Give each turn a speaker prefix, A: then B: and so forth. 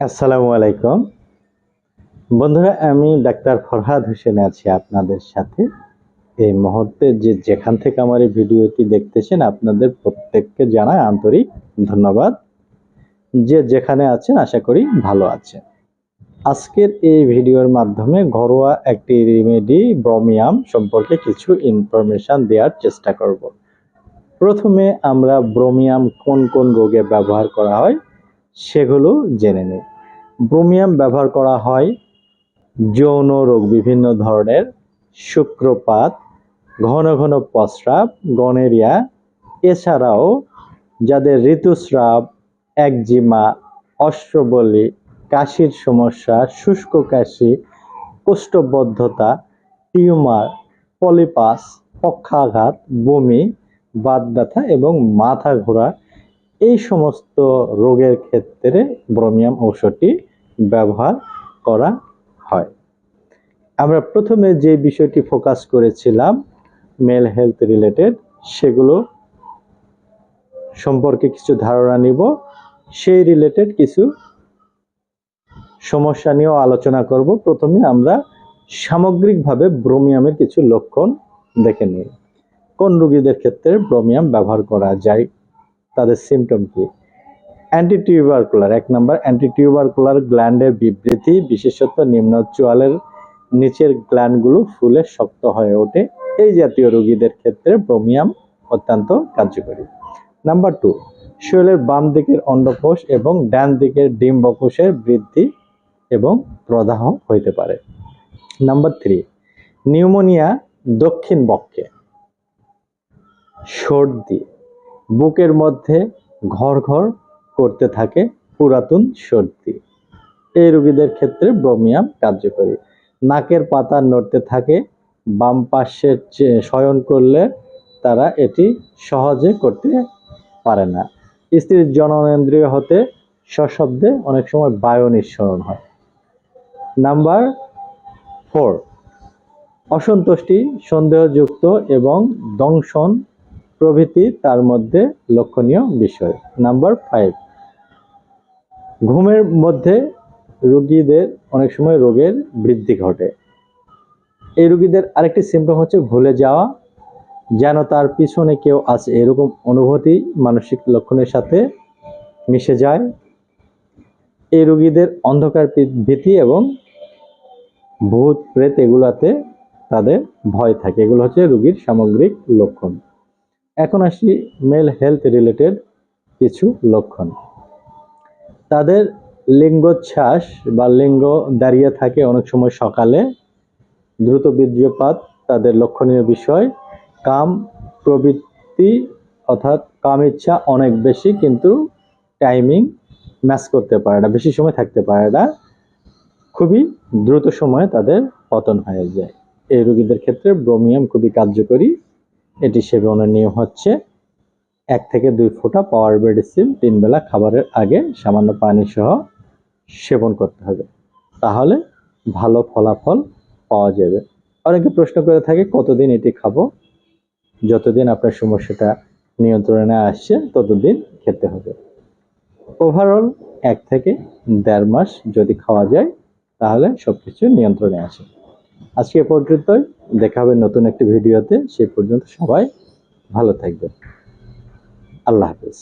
A: আসসালামু আলাইকুম। বন্ধুরা, আমি ডাক্তার ফরহাদ হোসেন আছি আপনাদের সাথে। এই মুহূর্তে যে যেখান থেকে আমার এই ভিডিওটি দেখতেছেন, আপনাদের প্রত্যেককে জানাই আন্তরিক ধন্যবাদ। যে যেখানে আছেন, আশা করি ভালো আছেন। আজকের এই ভিডিওর মাধ্যমে ঘরোয়া একটি রেমেডি ব্রোমিয়াম সম্পর্কে কিছু ইনফরমেশন দেওয়ার চেষ্টা করব। প্রথমে আমরা ব্রোমিয়াম কোন কোন রোগে ব্যবহার করা হয় সেগুলো জেনে নিই ব্রোমিয়াম ব্যবহার করা হয় যৌন রোগ বিভিন্ন ধরনের, শুক্রপাত, ঘন ঘন প্রস্রাব গনেরিয়া, এছাড়াও যাদের ঋতুস্রাব, একজিমা অশ্ববলি কাশির সমস্যা, শুষ্ক কাশি, কোষ্ঠবদ্ধতা, টিউমার, পলিপাস, পক্ষাঘাত, বমি, বাত ব্যথা এবং মাথা ঘোরা এই সমস্ত রোগের ক্ষেত্রে ব্রোমিয়াম ঔষধটি ব্যবহার করা হয়। আমরা প্রথমে যে বিষয়টি ফোকাস করেছিলাম মেল হেলথ রিলেটেড সেগুলো সম্পর্কে কিছু ধারণা নিব। সেই রিলেটেড কিছু সমস্যা নিয়েও আলোচনা করব। প্রথমে আমরা সামগ্রিকভাবে ব্রোমিয়ামের কিছু লক্ষণ দেখে নিই। কোন রোগীদের ক্ষেত্রে ব্রোমিয়াম ব্যবহার করা যায়? সিমটম কি? অ্যান্টিটিউবারকুলার এক নম্বর অ্যান্টিটিউবারকুলার গ্ল্যান্ডের বিবৃতি, বিশেষত নিম্ন চোয়ালের নিচের গ্ল্যান্ডগুলো ফুলে শক্ত হয়ে ওঠে। এই জাতীয় রোগীদের ক্ষেত্রে ব্রোমিয়াম অত্যন্ত কার্যকরী। নাম্বার টু শরীরের বাম দিকের অন্ডকোষ এবং ডান দিকের ডিম্বকোষের বৃদ্ধি এবং প্রদাহ হইতে পারে। নাম্বার থ্রি নিউমোনিয়া দক্ষিণ বক্ষে। সর্দি বুকের মধ্যে ঘর ঘর করতে থাকে পুরাতন সর্দি। এই রোগীদের ক্ষেত্রে ব্রোমিয়াম কার্যকরী। নাকের পাতা নড়তে থাকে, বাম পাশের শয়ন করলে তারা এটি সহজে করতে পারে না। স্ত্রীর জননেন্দ্রিয় হতে সশব্দে অনেক সময় বায়ু নিঃসরণ হয়। নাম্বার ফোর, অসন্তুষ্টি, সন্দেহযুক্ত এবং দংশন প্রভৃতি তার মধ্যে লক্ষণীয় বিষয়। নাম্বার ফাইভ ঘুমের মধ্যে রোগীদের, অনেক সময় রোগের বৃদ্ধি ঘটে। এই রোগীদের আরেকটি সিমটম হচ্ছে ভুলে যাওয়া, যেন তার পিছনে কেউ আছে। এরকম অনুভূতি মানসিক লক্ষণের সাথে মিশে যায়। এই রোগীদের অন্ধকার ভীতি এবং ভূত প্রেত এগুলাতে তাদের ভয় থাকে। এগুলো হচ্ছে রোগীর সামগ্রিক লক্ষণ। এখন আসি মেল হেলথ রিলেটেড কিছু লক্ষণ। তাদের লিঙ্গোচ্ছ্বাস বা লিঙ্গ দাঁড়িয়ে থাকে অনেক সময় সকালে। দ্রুত বীর্যপাত তাদের লক্ষণীয় বিষয়। কাম প্রবৃত্তি অর্থাৎ কাম ইচ্ছা অনেক বেশি, কিন্তু টাইমিং ম্যাচ করতে পারে না, বেশি সময় থাকতে পারে না। খুবই দ্রুত সময়ে তাদের পতন হয়ে যায়। এই রোগীদের ক্ষেত্রে ব্রোমিয়াম খুবই কার্যকরী। এটি সেবনের নিয়ম হচ্ছে এক থেকে দুই ফোঁটা পাওয়ার মেডিসিন তিন বেলা খাবারের আগে সামান্য পানি সহ সেবন করতে হবে। তাহলে ভালো ফলাফল পাওয়া যাবে। অনেকে প্রশ্ন করে থাকে, কতদিন এটি খাব? যতদিন আপনার সমস্যাটা নিয়ন্ত্রণে আসছে, ততদিন খেতে হবে। ওভারঅল এক থেকে দেড় মাস যদি খাওয়া যায়, তাহলে সবকিছু নিয়ন্ত্রণে আসে। আজকে পর্যন্তই। দেখা হবে নতুন একটি ভিডিওতে। সেই পর্যন্ত সবাই ভালো থাকবেন। আল্লাহ হাফেজ।